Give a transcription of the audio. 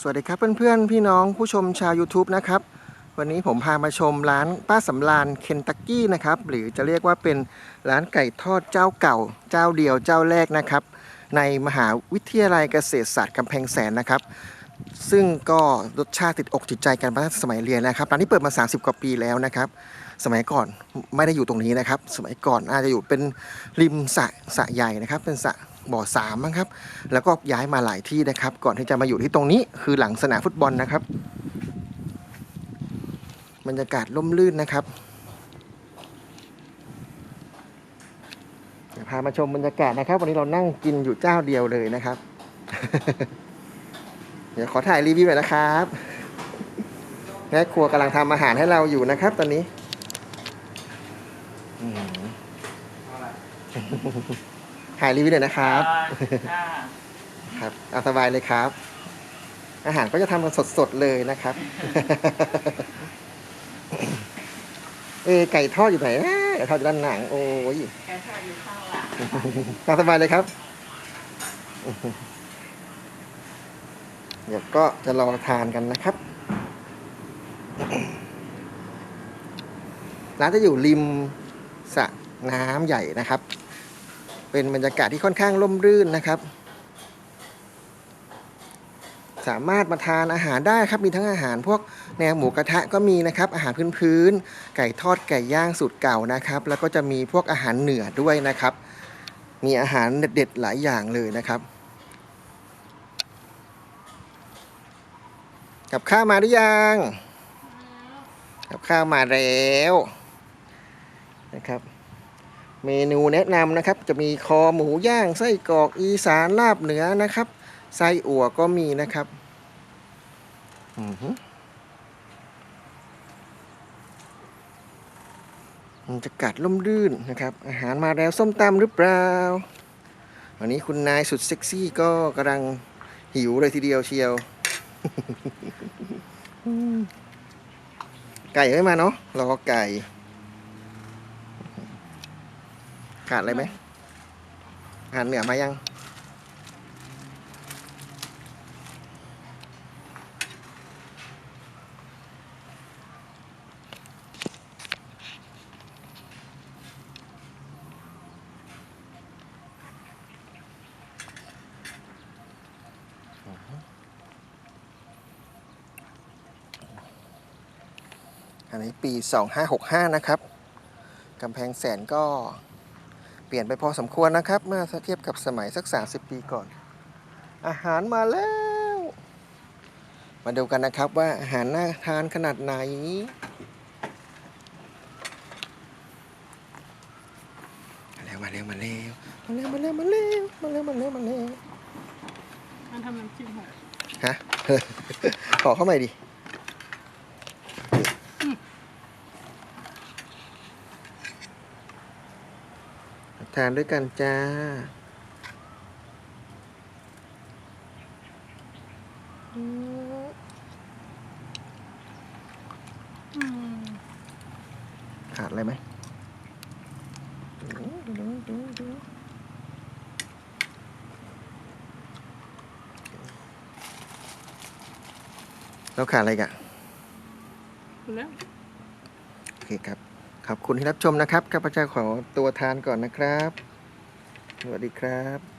สวัสดีครับเพื่อนๆ พี่น้องผู้ชมชาว YouTube นะครับ วันนี้ผมพามาชมร้านป้าสำรานเคนตักกี้นะครับ หรือจะเรียกว่าเป็นร้านไก่ทอดเจ้าเก่า เจ้าเดียวเจ้าแรกนะครับ ในมหาวิทยาลัยเกษตรศาสตร์กำแพงแสนนะครับ ซึ่งก็รสชาติติดอกติดใจกันมาตั้งสมัยเรียนนะครับร้านนี้เปิดมา 30 กว่าปีแล้วนะครับสมัยก่อนไม่ได้อยู่ตรงนี้นะครับ สมัยก่อนอาจจะอยู่เป็นริมสระสระใหญ่นะครับ เป็นสระ บ่อสามมั้งครับ แล้วก็ย้ายมาหลายที่นะครับ ก่อนที่จะมาอยู่ที่ตรงนี้คือหลังสนามฟุตบอลนะครับ บรรยากาศร่มรื่นนะครับเดี๋ยวพามาชมบรรยากาศนะครับ วันนี้เรานั่งกินอยู่เจ้าเดียวเลยนะครับ เดี๋ยวขอถ่ายรีวิวหน่อยนะครับแม่ครัวกำลังทำอาหารให้เราอยู่นะครับ ตอนนี้ อืม ถ่ายรีวิวหน่อยนะครับ อ่าครับเอาสบายเลยครับ อาหารก็จะทำกันสดๆเลยนะครับ เอยไก่ทอดอยู่ไหนนะไก่ทอดอยู่ด้านหนังโอ้ยแกชอบอยู่ข้างหลังตามสบายเลยครับ เดี๋ยวก็จะลองทานกันนะครับ ร้านจะอยู่ริมสระน้ำใหญ่นะครับ เป็นบรรยากาศที่ค่อนข้างร่มรื่นนะครับ สามารถมาทานอาหารได้ครับมีทั้งอาหารพวกแนวหมูกระทะก็มีนะครับ อาหารพื้นๆไก่ทอดไก่ย่างสูตรเก่านะครับ แล้วก็จะมีพวกอาหารเหนือด้วยนะครับ มีอาหารเด็ดๆหลายอย่างเลยนะครับ กับข้าวมาหรือยังกับข้าวมาแล้วนะครับ เมนูแนะนำนะครับ จะมีคอหมูย่างไส้กรอกอีสานลาบเหนือนะครับไส้อั่วก็มีนะครับอือหือบรรยากาศร่มรื่นนะครับ อาหารมาแล้วส้มตำหรือเปล่า วันนี้คุณนายสุดเซ็กซี่ก็กำลังหิวเลยทีเดียวเชียว ไก่ไม่มาเนาะรอไก่ ขาดอะไรไหมอาหารเหนือมายัง อันนี้ปี 2565 นะครับ กำแพงแสนก็ เปลี่ยนไปพอสมควรนะครับ เมื่อเทียบกับสมัยสัก 30 ปีก่อน อาหารมาแล้ว มาดูกันนะครับว่าอาหารน่าทานขนาดไหน มาแล้วมาแล้วมาแล้วมาแล้วมาแล้วมาแล้วมาแล้วมาแล้วมาแล้วมันทำน้ำจิ้มหกฮะ ขอเข้าใหม่ดิ ทานด้วยกันจ้าอืมขาดอะไรไหมแล้วขาดอะไรอีกันแล้วโอเคครับ ขอบคุณที่รับชมนะครับข้าพเจ้าขอตัวทานก่อนนะครับ สวัสดีครับ